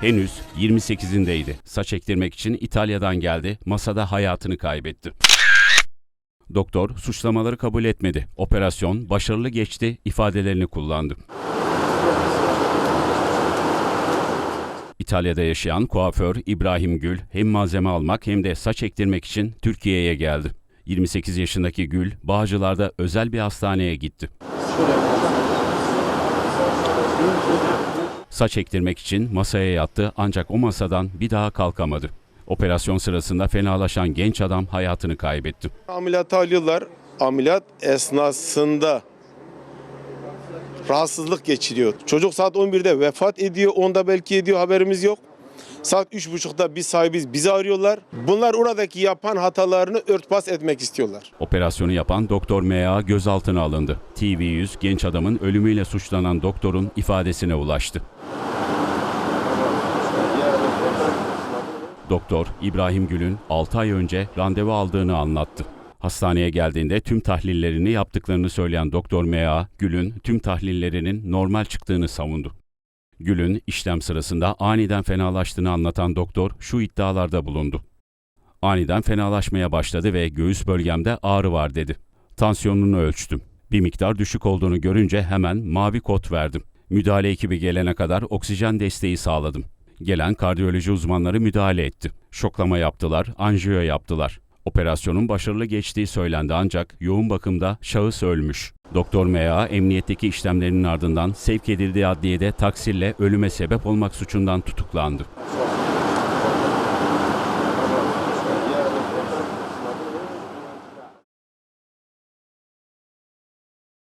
Henüz 28'indeydi. Saç ektirmek için İtalya'dan geldi, masada hayatını kaybetti. Doktor suçlamaları kabul etmedi. Operasyon başarılı geçti ifadelerini kullandı. İtalya'da yaşayan kuaför İbrahim Gül hem malzeme almak hem de saç ektirmek için Türkiye'ye geldi. 28 yaşındaki Gül, Bağcılar'da özel bir hastaneye gitti. Saç ektirmek için masaya yattı ancak o masadan bir daha kalkamadı. Operasyon sırasında fenalaşan genç adam hayatını kaybetti. Ameliyata alıyorlar. Ameliyat esnasında rahatsızlık geçiriyor. Çocuk saat 11'de vefat ediyor. Onda belki ediyor haberimiz yok. Saat 3.30'da biz sahibiz bizi arıyorlar. Bunlar oradaki yapan hatalarını örtbas etmek istiyorlar. Operasyonu yapan Doktor M.A. gözaltına alındı. TV100 genç adamın ölümüyle suçlanan doktorun ifadesine ulaştı. Doktor İbrahim Gül'ün 6 ay önce randevu aldığını anlattı. Hastaneye geldiğinde tüm tahlillerini yaptıklarını söyleyen Doktor M.A. Gül'ün tüm tahlillerinin normal çıktığını savundu. Gül'ün işlem sırasında aniden fenalaştığını anlatan doktor şu iddialarda bulundu. Aniden fenalaşmaya başladı ve göğüs bölgemde ağrı var dedi. Tansiyonunu ölçtüm. Bir miktar düşük olduğunu görünce hemen mavi kod verdim. Müdahale ekibi gelene kadar oksijen desteği sağladım. Gelen kardiyoloji uzmanları müdahale etti. Şoklama yaptılar, anjiyo yaptılar. Operasyonun başarılı geçtiği söylendi ancak yoğun bakımda şahıs ölmüş. Doktor M.A. emniyetteki işlemlerinin ardından sevk edildiği adliyede taksirle ölüme sebep olmak suçundan tutuklandı.